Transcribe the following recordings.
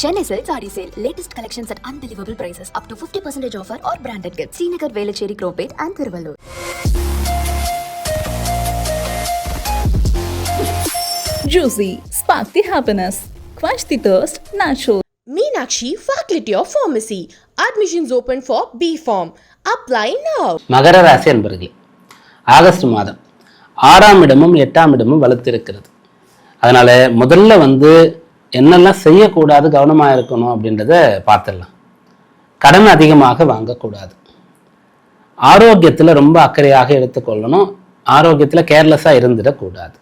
Chennai Silk Saree Sale. Latest collections at unbelievable prices. Up to 50% offer or branded gifts. Srinagar, Velachery, Cropate and Thiruvallur. Juicy, spark the happiness, quench the thirst, natural. Meenakshi Faculty of Pharmacy. Admissions open for B Form. Apply now. மகர ராசி என்பர்களே August மாதம் ஆறாம் இடமும் எட்டாம் இடமும் வலுத்திருக்கிறது அதனால முதல்ல வந்து என்னெல்லாம் செய்யக்கூடாது கவனமாக இருக்கணும் அப்படின்றத பார்த்துடலாம். கடன் அதிகமாக வாங்கக்கூடாது. ஆரோக்கியத்தில் ரொம்ப அக்கறையாக எடுத்துக்கொள்ளணும். ஆரோக்கியத்தில் கேர்லெஸ்ஸாக இருந்துடக்கூடாது.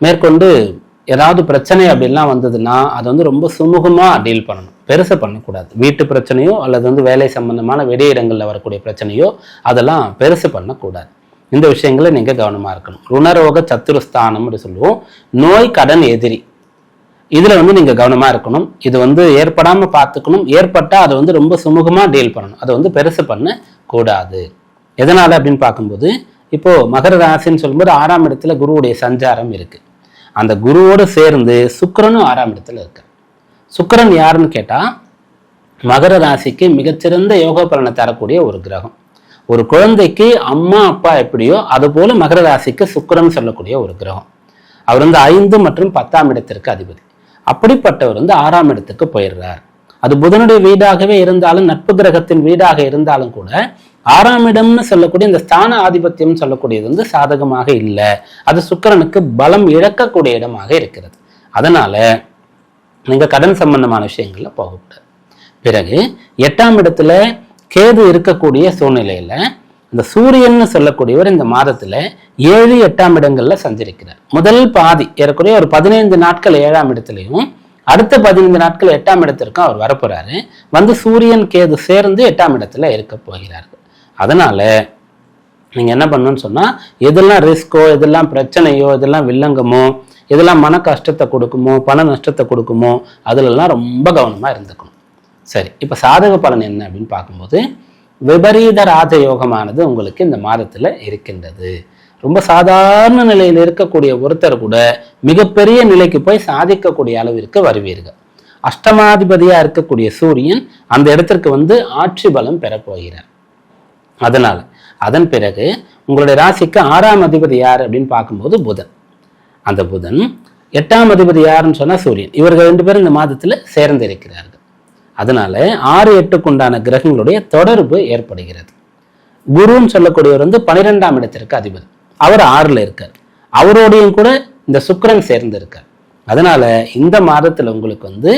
மேற்கொண்டு ஏதாவது பிரச்சனை அப்படின்லாம் வந்ததுன்னா அது வந்து ரொம்ப சுமூகமாக டீல் பண்ணணும். பெருசாக பண்ணக்கூடாது. வீட்டு பிரச்சனையோ அல்லது வந்து வேலை சம்பந்தமான வெளியிடங்களில் வரக்கூடிய பிரச்சனையோ அதெல்லாம் பெருசு பண்ணக்கூடாது. இந்த விஷயங்களை நீங்கள் கவனமாக இருக்கணும். ருணரோக சத்துருஸ்தானம் அப்படி சொல்லுவோம். நோய் கடன் எதிரி. இதில் வந்து நீங்கள் கவனமாக இருக்கணும். இது வந்து ஏற்படாமல் பார்த்துக்கணும். ஏற்பட்டால் அதை வந்து ரொம்ப சுமூகமாக டீல் பண்ணணும். அதை வந்து பெருசு பண்ணக்கூடாது எதனால் அப்படின்னு பார்க்கும்போது இப்போது மகர ராசின்னு சொல்லும்போது ஆறாம் இடத்துல குருவுடைய சஞ்சாரம் இருக்குது அந்த குருவோடு சேர்ந்து சுக்கரனும் ஆறாம் இடத்துல இருக்கு. சுக்கரன் யாருன்னு கேட்டால் மகர ராசிக்கு மிகச்சிறந்த யோக பலனை தரக்கூடிய ஒரு கிரகம். ஒரு குழந்தைக்கு அம்மா அப்பா எப்படியோ அதுபோல மகர ராசிக்கு சுக்கரன் சொல்லக்கூடிய ஒரு கிரகம். அவர் வந்து ஐந்து மற்றும் பத்தாம் இடத்திற்கு அதிபதி. அப்படிப்பட்டவர் வந்து ஆறாம் இடத்துக்கு போயிடுறார். அது புதனுடைய வீடாகவே இருந்தாலும் நட்பு கிரகத்தின் வீடாக இருந்தாலும் கூட ஆறாம் இடம்னு சொல்லக்கூடிய இந்த ஸ்தான ஆதிபத்தியம் சொல்லக்கூடியது வந்து சாதகமாக இல்லை. அது சுக்கிரனுக்கு பலம் இழக்கக்கூடிய இடமாக இருக்கிறது. அதனால நீங்க கடன் சம்பந்தமான விஷயங்கள்ல போகக்கூடாது. பிறகு எட்டாம் இடத்துல கேது இருக்கக்கூடிய சூழ்நிலையில இந்த சூரியன்னு சொல்லக்கூடியவர் இந்த மாதத்துல ஏழு எட்டாம் இடங்கள்ல சஞ்சரிக்கிறார். முதல் பாதி ஏறக்குறைய ஒரு பதினைந்து நாட்கள் ஏழாம் இடத்துலையும் அடுத்த பதினைந்து நாட்கள் எட்டாம் இடத்திற்கும் அவர் வரப்போறாரு. வந்து சூரியன் கேது சேர்ந்து எட்டாம் இடத்துல இருக்க போகிறார்கள் அதனால நீங்க என்ன பண்ணணும்னு சொன்னா எதெல்லாம் ரிஸ்கோ எதெல்லாம் பிரச்சனையோ எதெல்லாம் வில்லங்கமோ எதெல்லாம் மன கஷ்டத்தை கொடுக்குமோ பண நஷ்டத்தை கொடுக்குமோ அதுலெல்லாம் ரொம்ப கவனமா இருந்துக்கணும். சரி இப்போ சாதக பலன் என்ன அப்படின்னு பார்க்கும்போது விபரீத ராஜயோகமானது உங்களுக்கு இந்த மாதத்துல இருக்கின்றது. ரொம்ப சாதாரண நிலையில் இருக்கக்கூடிய ஒருத்தர் கூட மிகப்பெரிய நிலைக்கு போய் சாதிக்கக்கூடிய அளவிற்கு வருவீர்கள். அஷ்டமாதிபதியா இருக்கக்கூடிய சூரியன் அந்த இடத்திற்கு வந்து ஆட்சி பலம் பெறப்போகிறார் அதனால அதன் பிறகு உங்களுடைய ராசிக்கு ஆறாம் அதிபதி யார் அப்படின்னு பார்க்கும்போது புதன். அந்த புதன் எட்டாம் அதிபதி யாருன்னு சொன்னா சூரியன். இவர்கள் ரெண்டு பேரும் இந்த மாதத்துல சேர்ந்திருக்கிறார்கள். அதனால ஆறு எட்டுக்குண்டான கிரகங்களுடைய தொடர்பு ஏற்படுகிறது. குருன்னு சொல்லக்கூடியவர் வந்து பனிரெண்டாம் இடத்திற்கு அதிபதி. அவர் ஆறுல இருக்கார். அவரோடையும் கூட இந்த சுக்கரன் சேர்ந்து இருக்கார். அதனால இந்த மாதத்துல உங்களுக்கு வந்து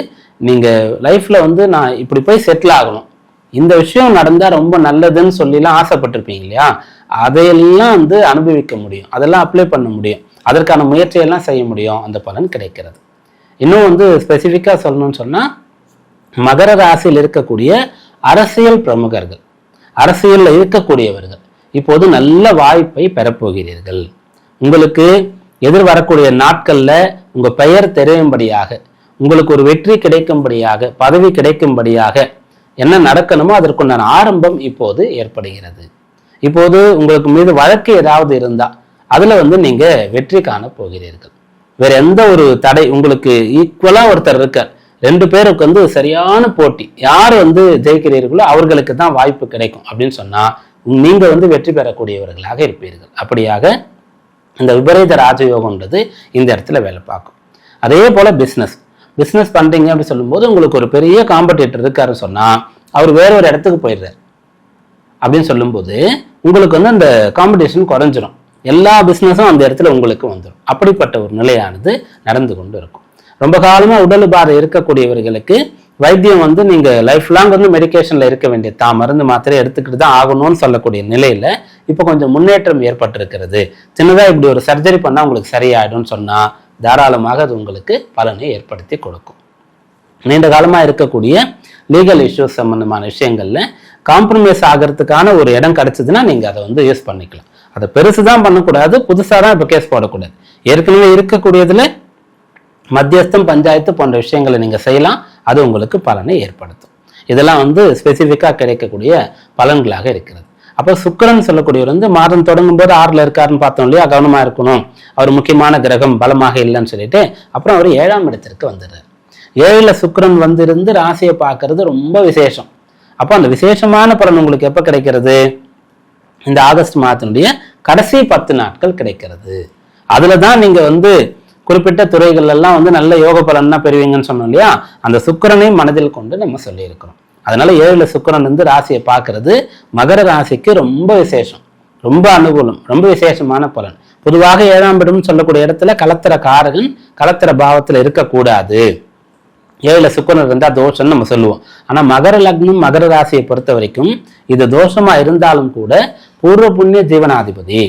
நீங்க லைஃப்ல வந்து நான் இப்படி போய் செட்டில் ஆகணும். இந்த விஷயம் நடந்தா ரொம்ப நல்லதுன்னு சொல்லிலாம் ஆசைப்பட்டிருப்பீங்க இல்லையா? அதையெல்லாம் வந்து அனுபவிக்க முடியும். அதெல்லாம் அப்ளை பண்ண முடியும். அதற்கான முயற்சியெல்லாம் செய்ய முடியும். அந்த பலன் கிடைக்கிறது. இன்னும் வந்து ஸ்பெசிஃபிக்காக சொல்லணும்னு சொன்னால் மகர ராசியில் இருக்கக்கூடிய அரசியல் பிரமுகர்கள் அரசியலில் இருக்கக்கூடியவர்கள் இப்போது நல்ல வாய்ப்பை பெறப்போகிறீர்கள். உங்களுக்கு எதிர்வரக்கூடிய நாட்களில் உங்கள் பெயர் தெரியும்படியாக உங்களுக்கு ஒரு வெற்றி கிடைக்கும்படியாக பதவி கிடைக்கும்படியாக என்ன நடக்கணுமோ அதற்குண்டான ஆரம்பம் இப்போது ஏற்படுகிறது. இப்போது உங்களுக்கு மீது வழக்கு ஏதாவது இருந்தா அதில் வந்து நீங்கள் வெற்றி காண போகிறீர்கள் வேற எந்த ஒரு தடை உங்களுக்கு ஈக்குவலாக ஒருத்தர் இருக்கார் ரெண்டு பேருக்கு வந்து சரியான போட்டி. யார் வந்து ஜெயிக்கிறீர்களோ அவர்களுக்கு தான் வாய்ப்பு கிடைக்கும் அப்படின்னு சொன்னால் நீங்கள் வந்து வெற்றி பெறக்கூடியவர்களாக இருப்பீர்கள். அப்படியாக இந்த விபரீத ராஜயோகம்ன்றது இந்த இடத்துல வேலை பார்க்கும். அதே போல் பிஸ்னஸ் பிஸ்னஸ் பண்ணுறீங்க அப்படின்னு சொல்லும்போது உங்களுக்கு ஒரு பெரிய காம்படிட்டர் இருக்காருன்னு சொன்னால் அவர் வேற ஒரு இடத்துக்கு போயிடுறாரு. அப்படின்னு சொல்லும்போது உங்களுக்கு வந்து அந்த காம்படிஷன் குறைஞ்சிரும். எல்லா பிஸ்னஸும் அந்த இடத்துல உங்களுக்கு வந்துடும் அப்படிப்பட்ட ஒரு நிலையானது நடந்து கொண்டு இருக்கும். ரொம்ப காலமா உடல் உபாதை இருக்கக்கூடியவர்களுக்கு வைத்தியம் வந்து நீங்க லைஃப் லாங் வந்து மெடிகேஷன்ல இருக்க வேண்டிய தான் மருந்து மாத்திரை எடுத்துக்கிட்டு தான் ஆகணும்னு சொல்லக்கூடிய நிலையில இப்போ கொஞ்சம் முன்னேற்றம் ஏற்பட்டிருக்கிறது. சின்னதா இப்படி ஒரு சர்ஜரி பண்ணா உங்களுக்கு சரியாயிடும்னு சொன்னா தாராளமாக அது உங்களுக்கு பலனை ஏற்படுத்தி கொடுக்கும். நீண்ட காலமா இருக்கக்கூடிய லீகல் இஷ்யூஸ் சம்பந்தமான விஷயங்கள்ல காம்ப்ரமைஸ் ஆகிறதுக்கான ஒரு இடம் கிடைச்சதுன்னா நீங்க அதை வந்து யூஸ் பண்ணிக்கலாம். அதை பெருசு தான் பண்ணக்கூடாது புதுசாக தான் இப்போ கேஸ் போடக்கூடாது. ஏற்கனவே இருக்கக்கூடியதுல மத்தியஸ்தம் பஞ்சாயத்து போன்ற விஷயங்களை நீங்கள் செய்யலாம். அது உங்களுக்கு பலனை ஏற்படுத்தும். இதெல்லாம் வந்து ஸ்பெசிஃபிக்காக கிடைக்கக்கூடிய பலன்களாக இருக்கிறது. அப்போ சுக்கரன் சொல்லக்கூடியவர் வந்து மாதம் தொடங்கும் போது ஆறில் இருக்காருன்னு பார்த்தோம் இல்லையா? கவனமாக இருக்கணும். அவர் முக்கியமான கிரகம் பலமாக இல்லைன்னு சொல்லிட்டு அப்புறம் அவர் ஏழாம் இடத்திற்கு வந்துடுறார். ஏழில் சுக்கிரன் வந்திருந்து ராசியை பார்க்கறது ரொம்ப விசேஷம். அப்போ அந்த விசேஷமான பலன் உங்களுக்கு எப்போ கிடைக்கிறது? இந்த ஆகஸ்ட் மாதத்தினுடைய கடைசி பத்து நாட்கள் கிடைக்கிறது. அதில் தான் நீங்கள் வந்து குறிப்பிட்ட துறைகள் எல்லாம் வந்து நல்ல யோக பலன்னா பெறுவீங்கன்னு சொன்னோம் இல்லையா? அந்த சுக்கிரனை மனதில் கொண்டு நம்ம சொல்லியிருக்கிறோம். அதனால ஏழுல சுக்கிரன் வந்து ராசியை பார்க்கறது மகர ராசிக்கு ரொம்ப விசேஷம். ரொம்ப அனுகூலம் ரொம்ப விசேஷமான பலன். பொதுவாக ஏழாம் இடம்னு சொல்லக்கூடிய இடத்துல கலத்திர காரகன் கலத்திர பாவத்தில் இருக்கக்கூடாது. ஏழுல சுக்கரன் இருந்தா தோஷம்னு நம்ம சொல்லுவோம். ஆனா மகர லக்னம் மகர ராசியை பொறுத்த வரைக்கும் இது தோஷமா இருந்தாலும் கூட பூர்வ புண்ணிய ஜீவனாதிபதி.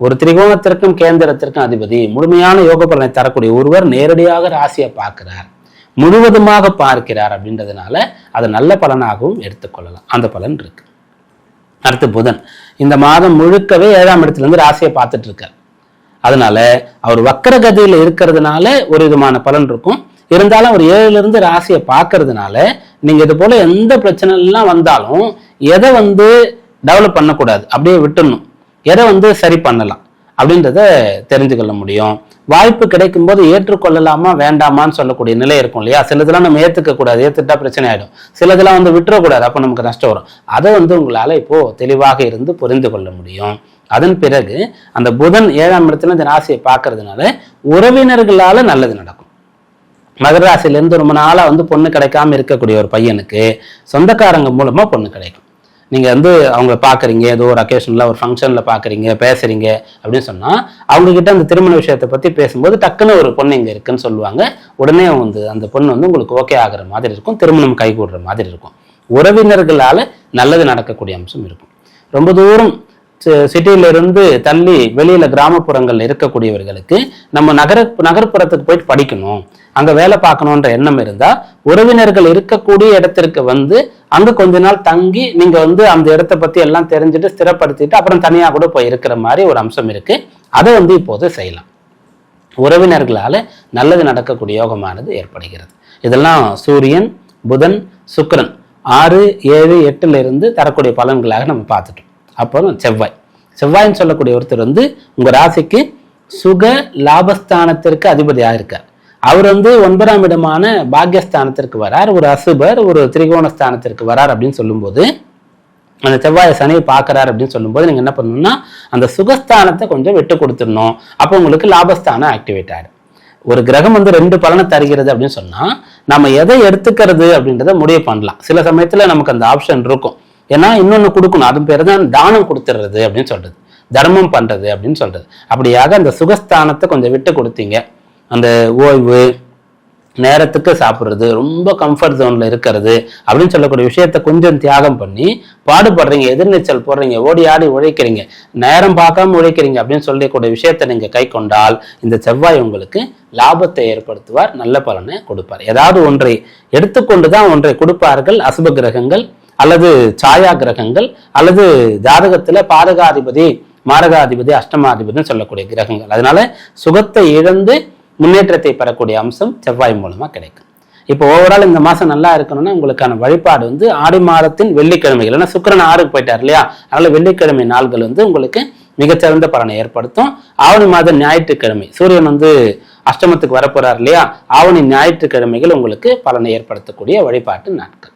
ஒரு திரிகோணத்திற்கும் கேந்திரத்திற்கும் அதிபதி. முழுமையான யோக பலனை தரக்கூடிய ஒருவர் நேரடியாக ராசியை பார்க்கிறார். முழுவதுமாக பார்க்கிறார் அப்படின்றதுனால அதை நல்ல பலனாகவும் எடுத்துக்கொள்ளலாம். அந்த பலன் இருக்கு. அடுத்து புதன். இந்த மாதம் முழுக்கவே ஏழாம் இடத்துல இருந்து ராசியை பார்த்துட்டு இருக்கார் அதனால அவர் வக்கரகதியில் இருக்கிறதுனால ஒரு விதமான பலன் இருக்கும். இருந்தாலும் அவர் ஏழுலேருந்து ராசியை பார்க்கறதுனால நீங்க இது போல எந்த பிரச்சனைலாம் வந்தாலும் எதை வந்து டெவலப் பண்ணக்கூடாது. அப்படியே விட்டுடணும் எதை வந்து சரி பண்ணலாம் அப்படின்றத தெரிஞ்சுக்கொள்ள முடியும். வாய்ப்பு கிடைக்கும் போது ஏற்றுக்கொள்ளலாமா வேண்டாமான்னு சொல்லக்கூடிய நிலை இருக்கும் இல்லையா? சிலதெல்லாம் நம்ம ஏற்றுக்க கூடாது ஏற்றுட்டா பிரச்சனை ஆயிடும். சிலதெல்லாம் வந்து விட்டுறக்கூடாது அப்போ நமக்கு நஷ்டம் வரும். அதை வந்து உங்களால் இப்போ தெளிவாக இருந்து புரிந்து கொள்ள முடியும். அதன் பிறகு அந்த புதன் ஏழாம் இடத்துல இந்த ராசியை பார்க்கறதுனால உறவினர்களால் நல்லது நடக்கும். மகராசிலேருந்து ரொம்ப நாளாக வந்து பொண்ணு கிடைக்காம இருக்கக்கூடிய ஒரு பையனுக்கு சொந்தக்காரங்க மூலமாக பொண்ணு கிடைக்கும். நீங்கள் வந்து அவங்கள பார்க்குறீங்க ஏதோ ஒரு அக்கேஷனில் ஒரு ஃபங்க்ஷனில் பார்க்குறீங்க பேசுகிறீங்க அப்படின்னு சொன்னால் அவங்கக்கிட்ட அந்த திருமண விஷயத்தை பற்றி பேசும்போது டக்குன்னு ஒரு பொண்ணு இங்கே இருக்குன்னு சொல்லுவாங்க. உடனே வந்து அந்த பொண்ணு வந்து உங்களுக்கு ஓகே ஆகிற மாதிரி இருக்கும் திருமணம் கைகூடுற மாதிரி இருக்கும். உறவினர்களால் நல்லது நடக்கக்கூடிய அம்சம் இருக்கும். ரொம்ப தூரம் சிட்டியிலிருந்து தள்ளி வெளியில் கிராமப்புறங்கள் இருக்கக்கூடியவர்களுக்கு நம்ம நகர நகர்ப்புறத்துக்கு போயிட்டு படிக்கணும். அங்கே வேலை பார்க்கணுன்ற எண்ணம் இருந்தால் உறவினர்கள் இருக்கக்கூடிய இடத்திற்கு வந்து அங்கே கொஞ்ச நாள் தங்கி நீங்கள் வந்து அந்த இடத்த பற்றி எல்லாம் தெரிஞ்சுட்டு ஸ்திரப்படுத்திட்டு அப்புறம் தனியாக கூட போய் இருக்கிற மாதிரி ஒரு அம்சம் இருக்குது அதை வந்து இப்போது செய்யலாம். உறவினர்களால் நல்லது நடக்கக்கூடிய யோகமானது ஏற்படுகிறது. இதெல்லாம் சூரியன் புதன் சுக்கரன் ஆறு ஏழு எட்டுல இருந்து தரக்கூடிய பலன்களாக நம்ம பார்த்துட்டோம். அப்புறம் செவ்வாய். செவ்வாய்ன்னு சொல்லக்கூடிய ஒருத்தர் வந்து உங்க ராசிக்கு சுக லாபஸ்தானத்திற்கு அதிபதியாக இருக்கார். அவர் வந்து ஒன்பதாம் இடமான பாக்யஸ்தானத்திற்கு வரார். ஒரு அசுபர் ஒரு திரிகோணஸ்தானத்திற்கு வரார் அப்படின்னு சொல்லும்போது அந்த செவ்வாய் சனியை பார்க்கறாரு அப்படின்னு சொல்லும்போது நீங்க என்ன பண்ணணும்னா அந்த சுகஸ்தானத்தை கொஞ்சம் விட்டு கொடுத்துடணும். அப்போ உங்களுக்கு லாபஸ்தானம் ஆக்டிவேட் ஆகிடும் ஒரு கிரகம் வந்து ரெண்டு பலனை தருகிறது அப்படின்னு சொன்னால் நம்ம எதை எடுத்துக்கிறது அப்படின்றத முடிவு பண்ணலாம். சில சமயத்தில் நமக்கு அந்த ஆப்ஷன் இருக்கும். ஏன்னா இன்னொன்று கொடுக்கணும். அது பேர் தான் தானம் கொடுத்துடுறது அப்படின்னு சொல்றது. தர்மம் பண்ணுறது அப்படின்னு சொல்றது. அப்படியாக அந்த சுகஸ்தானத்தை கொஞ்சம் விட்டு கொடுத்தீங்க. அந்த ஓய்வு நேரத்துக்கு சாப்பிட்றது ரொம்ப கம்ஃபர்ட் ஜோனில் இருக்கிறது அப்படின்னு சொல்லக்கூடிய விஷயத்த கொஞ்சம் தியாகம் பண்ணி பாடுபடுறீங்க எதிர்நீச்சல் போடுறீங்க ஓடி ஆடி உழைக்கிறீங்க நேரம் பார்க்காம உழைக்கிறீங்க அப்படின்னு சொல்லக்கூடிய விஷயத்த நீங்கள் கை கொண்டால் இந்த செவ்வாய் உங்களுக்கு லாபத்தை ஏற்படுத்துவார் நல்ல பலனை கொடுப்பார். ஏதாவது ஒன்றை எடுத்துக்கொண்டு தான் ஒன்றை கொடுப்பார்கள் அசுப கிரகங்கள் அல்லது சாயா கிரகங்கள் அல்லது ஜாதகத்துல பாதகாதிபதி மாரகாதிபதி அஷ்டமாதிபதினு சொல்லக்கூடிய கிரகங்கள். அதனால சுகத்தை இழந்து முன்னேற்றத்தை பெறக்கூடிய அம்சம் செவ்வாய் மூலமா கிடைக்கும். இப்போ ஓவரால் இந்த மாதம் நல்லா இருக்கணும்னா உங்களுக்கான வழிபாடு வந்து ஆடி மாதத்தின் வெள்ளிக்கிழமைகள். ஏன்னா சுக்கிரன் ஆறுக்கு போயிட்டார் இல்லையா? அதனால வெள்ளிக்கிழமை நாள்கள் வந்து உங்களுக்கு மிகச்சிறந்த பலனை ஏற்படுத்தும். ஆவணி மாதம் ஞாயிற்றுக்கிழமை. சூரியன் வந்து அஷ்டமத்துக்கு வரப்போறார் இல்லையா? ஆவணி ஞாயிற்றுக்கிழமைகள் உங்களுக்கு பலனை ஏற்படுத்தக்கூடிய வழிபாட்டு நாட்கள்.